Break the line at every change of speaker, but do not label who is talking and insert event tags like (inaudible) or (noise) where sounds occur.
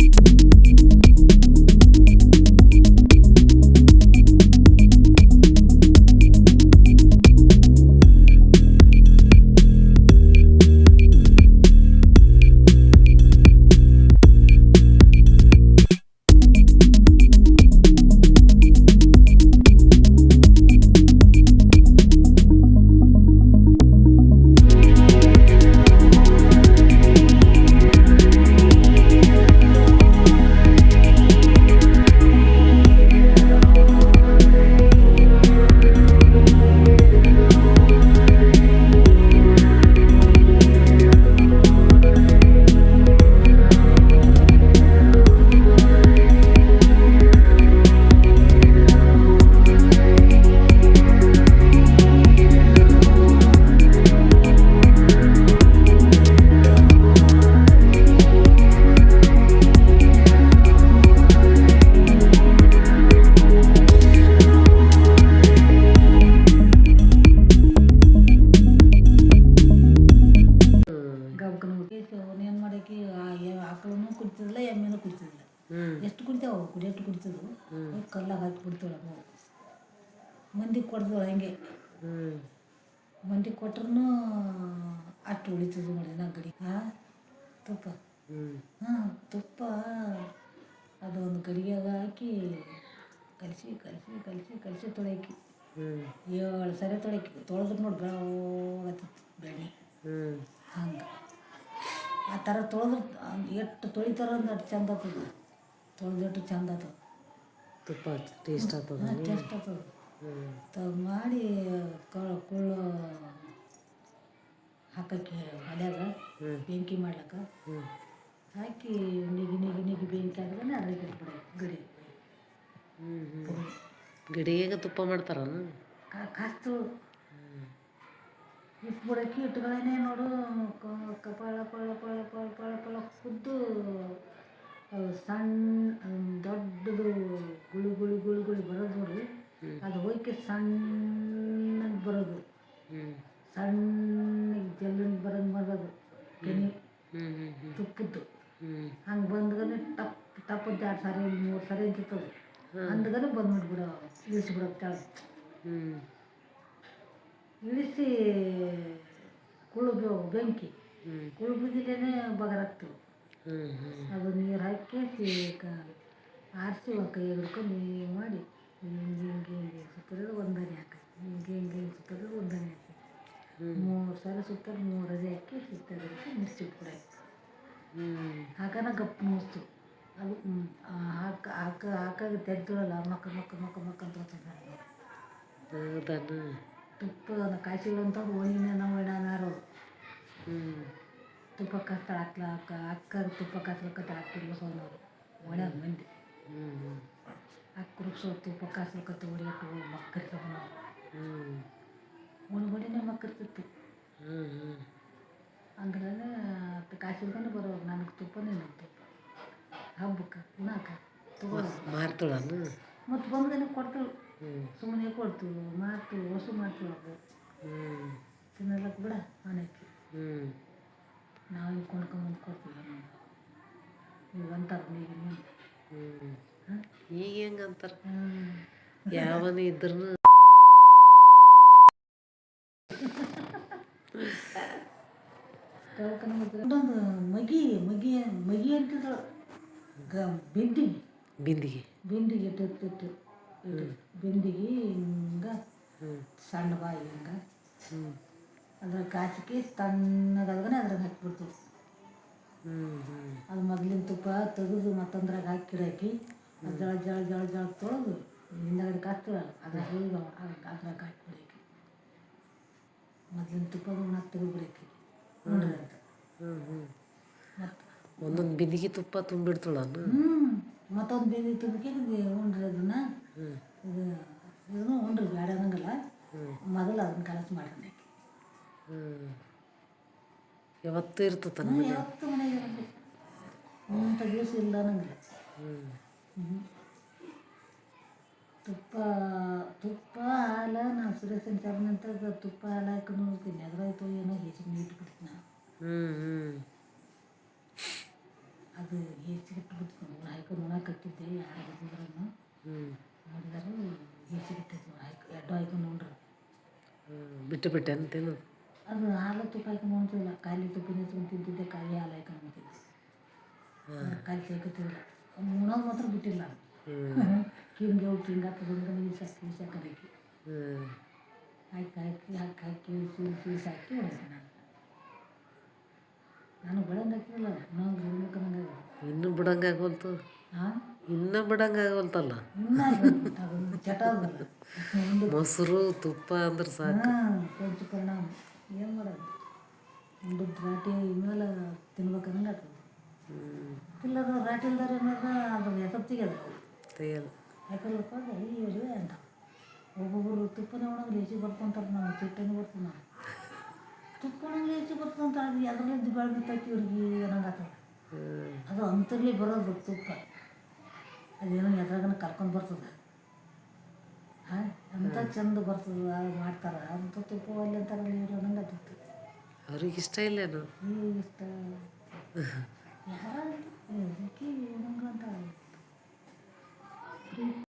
you ಕುಡಿತಿದ್ವು ಹೋಗಿ ಕಲ್ಲಾಗ ಹಾಕಿ ಬಿಡ್ತಾಳೆ ಅವು ಮಂದಿಗೆ ಕೊಡ್ದಳು ಹಂಗೆ. ಮಂದಿಗೆ ಕೊಟ್ರೂ ಅಷ್ಟು ಉಳಿತದೆ ನೋಡಿ ನಾ ಗಡಿ. ಹಾಂ ತುಪ್ಪ. ಹಾಂ ತುಪ್ಪ ಅದು ಒಂದು ಹಾಕಿ ಕಲಸಿ ಕಲಸಿ ಕಲಸಿ ಕಲಸಿ ತೊಳೆಕಿ
ಹ್ಮ್.
ಏಳು ಸರಿ ತೊಳೆಕಿ ತೊಳೆದ್ರು ನೋಡಿ ಬೆಳಗತ್ತಿತ್ತು
ಬೆಳೆ.
ಹಂಗೆ. ಆ ಥರ ತೊಳೆದ್ರೆ ಎಷ್ಟು ತೊಳಿತಾರ ಅಂದ್ರೆ ಅಷ್ಟು ಚಂದ ಆಗ್ತದೆ. ತೊಳೆದಿಟ್ಟು ಚಂದ ಆಗ್ತದೆ
ತುಪ್ಪ ಟೇಸ್ಟ್ ಆಗ್ತದ.
ಟೇಸ್ಟ್ ಆಗ್ತದೆ ತ ಮಾಡಿ ಕುಳ್ಳು ಹಾಕಕ್ಕೆ ಒಲ್ಯಾಗ. ಬೆಂಕಿ ಮಾಡ್ಲಕ್ಕ. ಹಾಕಿ ನಿಗಿ ನಿಗಿ ನಿಗಿ ಬೆಂಕಿ ಆದ್ರೆ ಅದಕ್ಕೆ ಇಟ್ಬಿಡ ಗಡಿ.
ಹ್ಮ್ ತುಪ್ಪ ತುಪ್ಪ ಮಾಡ್ತಾರ
ಕಾಸ್ತು. ಇಟ್ಬಿಡಕ್ಕೆ ಇಟ್ಗಳೇನೆ ನೋಡು. ಕಪಾಳ ಪಳ ಪಳ ಪಳ ಪಳ ಪಳ ಕುದ್ದು ಸಣ್ಣ ದೊಡ್ಡದು ಗುಳು ಗುಳು ಗುಳು ಗುಳಿ ಬರೋದು ನೋಡಿ. ಅದು ಹೋಯ್ಕೆ ಸಣ್ಣಗೆ ಬರೋದು. ಸಣ್ಣಗೆ ಜಲ್ಲಿನ ಬರೋದು ಬರೋದು. ಕೆನೆ ತುಪ್ಪದ್ದು. ಹಂಗೆ ಬಂದ್ಗನೆ ಟಪ್ ಟಪ್ಪದ್ದು ಎರಡು ಸಾರಿ ಮೂರು ಸಾರಿ ಅಂತಿರ್ತದೆ. ಅಂದ್ಗನೆ ಬಂದ್ಬಿಟ್ಬಿಡ ಇಳಿಸ್ಬಿಡೋದು ಕೆಳಗೆ ಇಳಿಸಿ ಕುಳು ಬೆ- ಬೆಂಕಿ.
ಹ್ಮ್.
ಕುಳು ಬಿದ್ದಿಲೇನೆ ಬಗರಾಗ್ತವೆ ಅದು ನೀರು ಹಾಕಿ ಕ ಆರಿಸಿ ಕೈ ಹಿಡ್ಕೊಂಡು ಹಿಂಗೆ ಮಾಡಿ ಹಿಂಗೆ ಹಿಂಗೆ ಹಿಂಗೆ ಸುತ್ತಿದ್ರೆ ಒಂದನೆ ಹಾಕಿ ಹಿಂಗೆ ಹಿಂಗೆ ಹಿಂಗೆ ಸುತ್ತಿದ್ರೆ ಒಂದನೆ ಹಾಕಿ. ಮೂರು ಸಲ ಸುತ್ತಲು ಮೂರು ಅದೇ ಹಾಕಿ ಸುತ್ತೋದಕ್ಕೆ ಮಿರ್ಚಿ ಹಾಕೋಣ
ಹ್ಮ್.
ಮುಗಿಸ್ತು ಅದು ಹಾಕ ಹಾಕ ಹಾಕಾಗ ತೆಗ್ದಳಲ್ಲ ಮಕ್ಕ ಮಕ್ಕ ಮಕ್ಕ ಮಕ್ಕ ಅಂತ ಹೋಗ್ತದೆ
ಹೌದನ?
ತುಪ್ಪ ಕಾಯಿಸಿಗಳಂತ ಒಣಿನ ನಾವು ತುಪ್ಪ ಕಸ್ತಾಳ ಹಾಕ್ಲ ಅಕ್ಕ ತುಪ್ಪ ಕಸ್ಲಕತ್ತ ಹಾಕ್ತಿರ್ಲ ಸೋನವ್ರು ಒಳ್ಯಾಗ ಮಂದಿ. ಅಕ್ಕ ರುಬ್ಸೋ ತುಪ್ಪ ಕಸ್ಲಕತ್ತ ಹೊಡಿಯಕ್ಕೆ ಮಕ್ಕಳಿರ್ತಾವ ನಾವು
ಹ್ಮ್
ಉಣ್ಗೊಡಿನೇ ಮಕ್ಕಳಿರ್ತಿತ್ತು
ಹ್ಮ್ ಹ್ಮ್
ಅಂದ್ರೆ ಕಾಯಿಸಿಡ್ಕೊಂಡು ಬರೋರು ನನಗೆ ತುಪ್ಪ ನನ್ನ ತುಪ್ಪ. ಹಬ್ಬಕ್ಕೆ ಉಣಾಕ ತಗೋ
ಮಾರ್ತಳನ
ಮತ್ತು ಬಂದ್ಗನೆ ಕೊಡ್ತಳು. ಸುಮ್ಮನೆ ಕೊಡ್ತು ಮಾಡ್ತೀವಿ ಹೊಸು
ಹ್ಮ್.
ತಿನ್ನಲಕ್ಕೆ ಬಿಡ ಮನೆಗೆ.
ಹ್ಮ್.
ನಾವು ಇಲ್ಲಿ ಕೊಂಡ್ಕೊಂಬಂದು ಕೊಡ್ತೀವಿ ನೀವು ಅಂತಾರೆ ಹಾಂ
ಈಗ ಹೆಂಗಂತಾರ
ಹ್ಮ್.
ಯಾವನ ಇದ್ರೂ.
ಇನ್ನೊಂದು ಮಗಿ ಮಗಿ ಮಗಿ ಅಂತಿದ್ರು ಗ ಬಿಂದಿಗೆ.
ಬಿಂದಿಗೆ.
ಬಿಂದಿಗೆ ಇಟ್ಟು ಇಟ್ಟು ಇಟ್ಟು. ಇಟ್ಟು ಹಿಂಗೆ ಸಣ್ಣ ಬಾಯಿ ಹಿಂಗೆ.
ಹ್ಮ್
ಅದ್ರಾಗ ಕಾಚಿಕೆ ತಣ್ಣಗಾದ್ರೆ ಅದ್ರಾಗ ಹಾಕಿಬಿಡ್ತೀವಿ. ಅದು ಮೊದ್ಲಿನ ತುಪ್ಪ ತೆಗೆದು ಮತ್ತೊಂದ್ರಾಗ ಹಾಕಿಡಾಕಿ ಅದು ಜಳ ಜಳ ಜಳ ಜಳ ತೊಳೆದು ಹಿಂದಗಡೆ ಕಾಸ್ತೀವಲ್ಲ ಅದ್ರಾಗ ಹೋಗಿ ಅದ್ರಾಗ ಹಾಕ್ಬಿಡಾಕಿ. ಮೊದ್ಲಿನ ತುಪ್ಪ ಮತ್ತೆ ತೆಗೆದ್ಬಿಡಾಕಿ. ನೋಡ್ರಿ ಅಂತ. ಮತ್ತು
ಒಂದೊಂದು ಬಿಂದಿಗೆ ತುಪ್ಪ ತುಂಬಿಡ್ತಾಳ
ಹ್ಞೂ ಮತ್ತೊಂದು ಬಿದಿ ತುಪ್ಪಕ್ಕೆ ಉಂಡ್ರಿ ಅದನ್ನ ಇದು ಇದನ್ನು ಉಂಡ್ರಿ ಬೇಡ ಅನ್ನಂಗಿಲ್ಲ. ಮೊದಲು ಅದನ್ನ ಕಲಸಿ ಮಾಡ್ರಿ.
ಯಾವತ್ತೂ ಇರ್ತತನ
ಹ್ಞೂ ಯಾವತ್ತು ಮನೆಗೆ ಇರಬೇಕು ಇಂಥ ದಿವಸ ಇಲ್ಲ
ಹ್ಮ್.
ತುಪ್ಪ ತುಪ್ಪ ಹಾಲ ನಾವು ಸುರೇಶನ್ ಚರ್ಮಂತ ತುಪ್ಪ ಹಾಲು ಹಾಕಿ ನೋಡ್ತೀನಿ. ಅದ್ರಾಯ್ತು ಏನೋ ಹೆಚ್ಚಿಗೆ ನೀಟ್ ಬಿಡ್ತೀನಿ ನಾನು. ಅದು ಹೆಚ್ಚಿಗೆ ಇಟ್ಬಿಡ್ತೀನಿ ಹಾಕೊಂಡು ಒಣ ಕಟ್ಟಿದ್ದೆ ಯಾರು ಬಂದ್ರೂ ನೋಡಿದಾರು ಹೆಚ್ಚಿಗಿಟ್ಟಿದ್ವು ಹಾಕಿ ಎಡ್ಡು ಹಾಕೊಂಡು ನೋಡ್ರಿ.
ಬಿಟ್ಟು ಬಿಟ್ಟೆ ಅಂತೇನು.
ಅದು ಹಾಲು ತುಪ್ಪ ಹಾಕೊಂಡು ನೋಡ್ತಿಲ್ಲ ಖಾಲಿ ತುಪ್ಪನೇ ತುಂಬ ತಿಂತಿದ್ದೆ ಖಾಲಿ ಹಾಲು ಹಾಕೊಂಡು ನೋಡ್ತಿದ್ದೆ ಖಾಲಿ ಸೇಕತ್ತಿಲ್ಲ ಉಣೋದು ಮಾತ್ರ ಬಿಟ್ಟಿಲ್ಲ. ಕಿಂಗೆ ಹೋಗಿ ಕಿಂಗ್ ಹಾಕೋದು ನೀರು ಸಾಕಿ
ಹ್ಞೂ
ಹಾಕಿ ಹಾಕಿ ಹಾಕಿ ಹಾಕಿ ಸೀಸ್ ಹಾಕಿ ಹೊಡೆದೆ ನಾನು. ನಾನು ಬೆಳಗ್ಗೆ ಹಾಕಿಲ್ಲ ನಾವು ಬಿಡ್ಬೇಕನ್ನಂಗೆ
ಇನ್ನೂ ಬಿಡಂಗೆ ಆಗೋಲ್ತು
ಹಾಂ
ಇನ್ನೂ ಬಿಡಂಗೆ ಆಗೋಲ್ತಲ್ಲ (laughs) ಮೊಸರು ತುಪ್ಪ ಅಂದ್ರೆ ಸಾಕು.
ಪಂಚಕರ್ಣ ಏನು ಮಾಡೋದು ಒಂದು ರಾಟಿ ಮೇಲೆ ತಿನ್ಬೇಕನ್ನಂಗೆ ಆಗ್ತದೆ
ಹ್ಞೂ
ಇಲ್ಲ ಅದು ರಾಟಿ ಇಲ್ದಾರೆ ಏನಾದ್ರೆ ಅದನ್ನ ಎತ್ತಪ್ತಿಗೆ ಅದು
ತೆಗಿಯಲ್ಲ
ಯಾಕಲ್ಲಪ್ಪ ಅಂತ. ಒಬ್ಬೊಬ್ಬರು ತುಪ್ಪನೇ ಒಣಗಿ ಲೇಚಿ ಬರ್ಕೊಂತಾರೆ ನಾವು ಚಿಟ್ಟನೇ ಬರ್ತೀವಿ ನಾವು. ತುಪ್ಪ ಒಣಗಿ ಲೇಚಿ ಬರ್ತಂತ ಅದು ಎದ್ರಲ್ಲಿಂದ ಬೆಳೆದಿರ್ತೈತಿ ಇವ್ರಿಗೆ ಅನ್ನಂಗಾಗ್ತದೆ
ಹ್ಞೂ
ಅದು ಅಂತರ್ಲಿ ಬರೋದು ತುಪ್ಪ. ಅದೇನೋ ಎದ್ರಾಗನ ಕರ್ಕೊಂಡು ಬರ್ತದೆ. ಹಾಂ ಎಂಥ ಚಂದ ಬರ್ತದ ಮಾಡ್ತಾರೆ. ಅಂತ ತುಪ್ಪ ಒಲ್ಲೆ ಅಂತಾರ ಇವ್ರು ಅನ್ನಂಗೆ ಆಗ್ತದೆ
ಅವ್ರಿಗೆ ಇಷ್ಟ ಇಲ್ಲೇನು
ಈಗ ಇಷ್ಟ (laughs) ಯಾರು